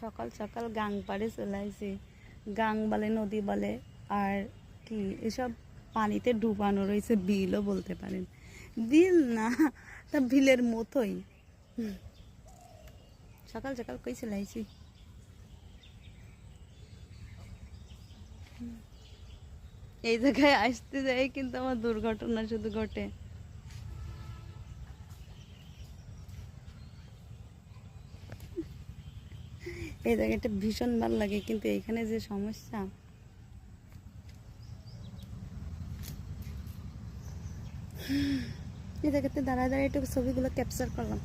সকাল সকাল গাং পাড়ে চলে আসি গাং বলে, নদী বলে, আর কি, এসব পানিতে ডুবানো রয়েছে, বিলও বলতে পারেন। বিল না, তা বিলের মতোই। সকাল সকাল কই চলে আইছি? এই জায়গায় আসতে যাই, কিন্তু আমার দুর্ঘটনা শুধু ঘটে। এই জায়গাটা ভীষণ ভালো লাগে কিন্তু এখানে যে সমস্যা। এই জায়গাতে দাঁড়ায় দাঁড়ায় একটু ছবিগুলো ক্যাপচার করলাম।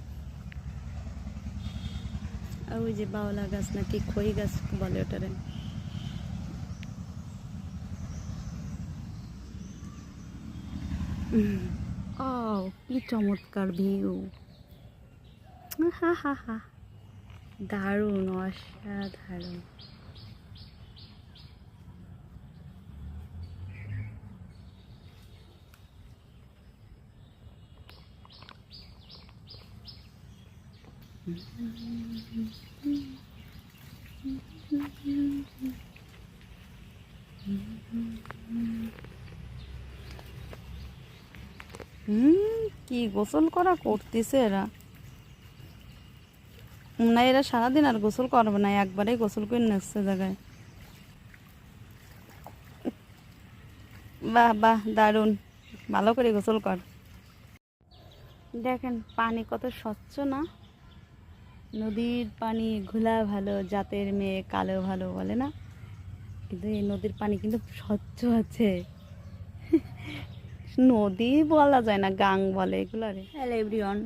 আর ওই যে বাওলা গাছ নাকি খই গাছ বলে ওটারে। ও কি চমৎকার ভিউ হা হা হা। দারুণ অসাধারণ। হুম কি গোসল করা করতেছে এরা। না এরা সারাদিন আর গোসল করবে না একবারেই গোসল করে নেচ্ছে জায়গায়। বাহ বাহ দারুণ। ভালো করে গোসল কর। দেখেন পানি কত স্বচ্ছ না? নদীর পানি ঘোলা ভালো জাতের মেয়ে কালো ভালো বলে না? কিন্তু এই নদীর পানি কিন্তু স্বচ্ছ আছে। নদী বলা যায় না গাং বলে এগুলো রে হ্যালো এভরিওয়ান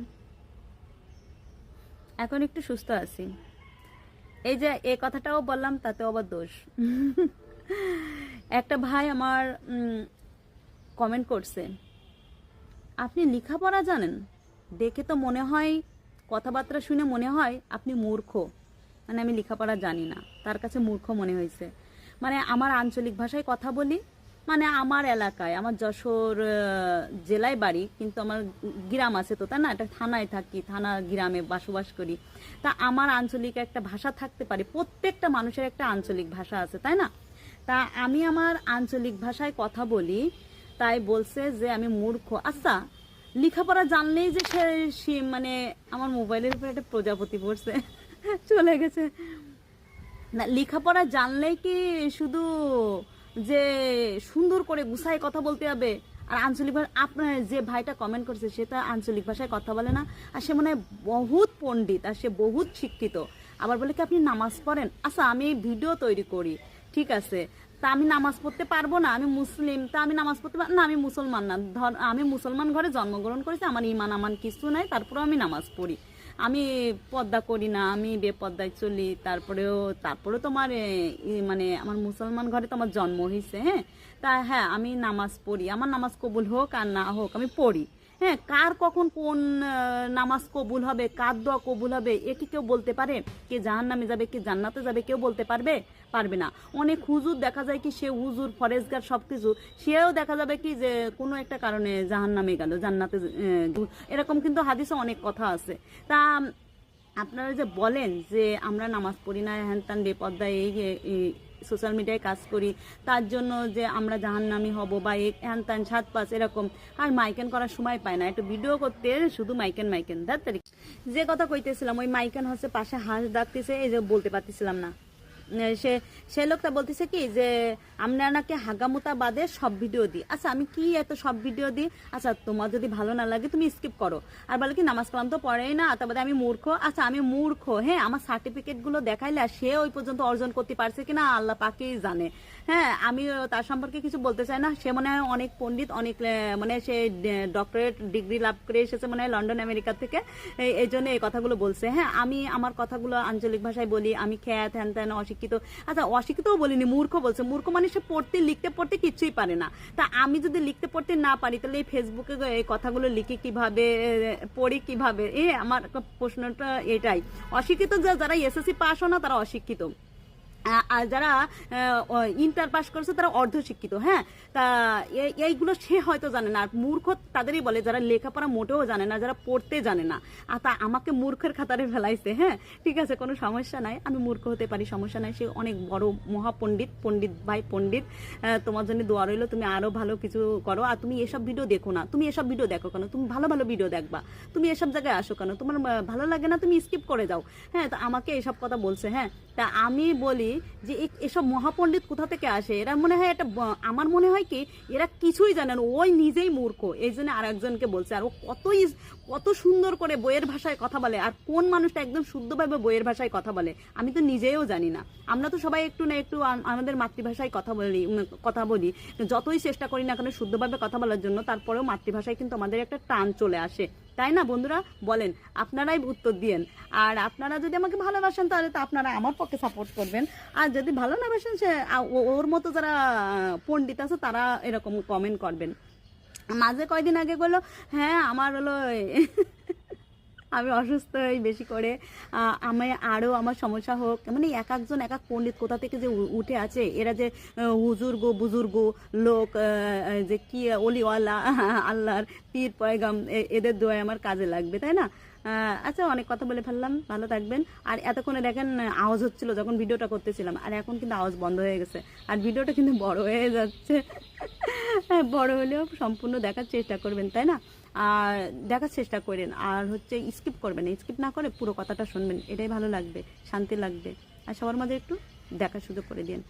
এখন একটু সুস্থ আছি। এই যে এ কথাটাও বললাম, তাতে আবার দোষ। একটা ভাই আমার কমেন্ট করছে, আপনি লেখাপড়া জানেন? দেখে তো মনে হয়, কথাবার্তা শুনে মনে হয় আপনি মূর্খ। মানে আমি লেখাপড়া জানি না। তার কাছে মূর্খ মনে হয়েছে। মানে আমার আঞ্চলিক ভাষায় কথা বলি মানে আমার এলাকায়, আমার যশোর জেলায় বাড়ি, কিন্তু আমার গ্রাম আছে তো, তাই না? একটা থানায় থাকি, থানা গ্রামে বসবাস করি। তা আমার আঞ্চলিক একটা ভাষা থাকতে পারে, প্রত্যেকটা মানুষের একটা আঞ্চলিক ভাষা আছে, তাই না? তা আমি আমার আঞ্চলিক ভাষায় কথা বলি, তাই বলছে যে আমি মূর্খ। আচ্ছা লেখাপড়া জানলেই যে সে মানে আমার মোবাইলের উপরে একটা প্রজাপতি পড়ছে, চলে গেছে। না, লেখাপড়া জানলেই কি শুধু যে সুন্দর করে গুছাই কথা বলতে হবে। আর আঞ্চলিক ভাষা আপনার যে ভাইটা কমেন্ট করছে, সে তো আঞ্চলিক ভাষায় কথা বলে না। আর সে মনে হয় বহুত পণ্ডিত, আর সে বহুত শিক্ষিত। আবার বলে কি, আপনি নামাজ পড়েন? আচ্ছা আমি ভিডিও তৈরি করি। ঠিক আছে। তা আমি নামাজ পড়তে পারব না, আমি মুসলিম। তা আমি নামাজ পড়তে পার না, আমি মুসলমান না। ধর আমি মুসলমান ঘরে জন্মগ্রহণ করেছি, আমার ইমান আমান কিছু নাই, তারপরেও আমি নামাজ পড়ি। আমি পদ্মা করি না, আমি বেপর্দায় চলি। তারপরেও তারপরেও তোমার মানে আমার মুসলমান ঘরে তোমার জন্ম হয়েছে হ্যাঁ? তা হ্যাঁ আমি নামাজ পড়ি। আমার নামাজ কবুল হোক আর না হোক, আমি পড়ি। হ্যাঁ কার কখন কোন নামাজ কবুল হবে, কার দোয়া কবুল হবে, এ কি কেউ বলতে পারে? কে জাহান নামে যাবে, কে জান্নাতে যাবে, কেউ বলতে পারবে? পারবে না। অনেক হুজুর দেখা যায় কি, সে হুজুর, ফরেজগার সব কিছু সেও দেখা যাবে কি যে কোনো একটা কারণে জাহান নামে গেল, জান্নাতে এরকম কিন্তু হাদিসে অনেক কথা আছে। তা, আপনারা যে বলেন যে আমরা নামাজ পড়ি না হ্যান ত্যান বেপদ্দায় এই সোশ্যাল মিডিয়ায় কাজ করি, তার জন্য যে আমরা জাহান্নামি হব বা হ্যান ত্যান, সাত পাঁচ এরকম। আর মাইকেন করার সময় পায় না, একটু ভিডিও করতে শুধু মাইকেন মাইকেন তারিখ যে কথা কইতেছিলাম, ওই মাইকেন হচ্ছে পাশে হাঁস ডাকতেছে, এই যে বলতে পারতেছিলাম না। সে সে লোকটা বলতেছে কি যে, আমরা নাকি হাগামুতা বাদে সব ভিডিও দিই। আচ্ছা আমি কি এত সব ভিডিও দিই? আচ্ছা তোমার যদি ভালো না লাগে তুমি স্কিপ করো। আর বলে কি, নামাজ কালাম তো পড়েই না তারপরে আমি মূর্খ। আচ্ছা আমি মূর্খ হ্যাঁ আমার সার্টিফিকেটগুলো দেখাইলে সে ওই পর্যন্ত অর্জন করতে পারছে কিনা আল্লাহ পাকেই জানে। হ্যাঁ আমি তার সম্পর্কে কিছু বলতে চাই না। সে মনে হয় অনেক পণ্ডিত, অনেক মানে সে ডক্টরেট ডিগ্রি লাভ করে এসেছে মনে হয় লন্ডন, আমেরিকা থেকে। এই জন্য এই কথাগুলো বলছে। হ্যাঁ আমি আমার কথাগুলো আঞ্চলিক ভাষায় বলি, আমি খ্যাত, হ্যান ত্যান, অশিক্ষিত আচ্ছা অশিক্ষিতও বলিনি, মূর্খ বলছে। মূর্খ মানে সে পড়তে, লিখতে, পড়তে কিছুই পারে না। তা আমি যদি লিখতে, পড়তে না পারি, তাহলে এই ফেসবুকে এই কথাগুলো লিখে কীভাবে পড়ি কীভাবে? এ, আমার প্রশ্নটা এটাই। অশিক্ষিত যারা এসএসসি পাস হয় না, তারা অশিক্ষিত। আর যারা ইন্টার পাস করেছে, তারা অর্ধশিক্ষিত হ্যাঁ? তা এইগুলো সে হয়তো জানে না। আর মূর্খ তাদেরই বলে, যারা লেখাপড়া মোটেও জানে না, যারা পড়তে জানে না। আর তা আমাকে মূর্খের খাতারে ফেলাইছে হ্যাঁ? ঠিক আছে, কোনো সমস্যা নাই। আমি মূর্খ হতে পারি, সমস্যা নাই। সে অনেক বড় মহাপণ্ডিত, পণ্ডিত ভাই, পণ্ডিত। তোমার জন্য দোয়া রইল, তুমি আরও ভালো কিছু করো। আর তুমি এসব ভিডিও দেখো না। তুমি এসব ভিডিও দেখো কেন? তুমি ভালো ভালো ভিডিও দেখবা। তুমি এসব জায়গায় আসো কেন? তোমার ভালো লাগে না, তুমি স্কিপ করে যাও। হ্যাঁ তো আমাকে এসব কথা বলছে হ্যাঁ? তা আমি বলি যে এসব মহাপণ্ডিত কোথা থেকে আসে? এরা মনে হয় একটা আমার মনে হয় কি, এরা কিছুই জানে না। ওই নিজেই মূর্খ। এই জন্য আর একজনকে বলছে। আর ও কতই কত সুন্দর করে বইয়ের ভাষায় কথা বলে। আর কোন মানুষটা একদম শুদ্ধভাবে বইয়ের ভাষায় কথা বলে, আমি তো নিজেও জানি না। আমরা তো সবাই একটু না একটু আমাদের মাতৃভাষায় কথা বলি কথা বলি। যতই চেষ্টা করি না কেন শুদ্ধভাবে কথা বলার জন্য, তারপরেও মাতৃভাষায় কিন্তু আমাদের একটা টান চলে আসে। তাই না বন্ধুরা? বলেন, আপনারাই উত্তর দিয়েন। আর আপনারা যদি আমাকে ভালোবাসেন তাহলে তো আপনারা আমার পক্ষে সাপোর্ট করবেন। আর যদি ভালো না বাসেন, সে ওর মতো যারা পণ্ডিত আছে, তারা এরকম কমেন্ট করবেন। মাঝে কয়দিন আগে বলল হ্যাঁ আমার হলো আমি অসুস্থ হই বেশি করে। আমি আরও আমার সমস্যা হোক মানে এক একজন এক এক পণ্ডিত কোথা থেকে যে উঠে আছে এরা যে হুজুর্গ বুজুর্গ লোক যে কি অলিওয়ালা আল্লাহর পীর পয়গাম এদের দোয়ায় আমার কাজে লাগবে তাই না? আচ্ছা অনেক কথা বলে ফেললাম ভালো থাকবেন। আর এতক্ষণে দেখেন আওয়াজ হচ্ছিল যখন ভিডিওটা করতেছিলাম আর এখন কিন্তু আওয়াজ বন্ধ হয়ে গেছে। আর ভিডিওটা কিন্তু বড় হয়ে যাচ্ছে। হ্যাঁ, বড় হলেও সম্পূর্ণ দেখার চেষ্টা করবেন তাই না? আর দেখার চেষ্টা করেন। আর হচ্ছে স্কিপ করবেন। স্কিপ না করে পুরো কথাটা শুনবেন। এটাই ভালো লাগবে, শান্তি লাগবে। আর সবার মাঝে একটু দেখা সুযোগ করে দিন।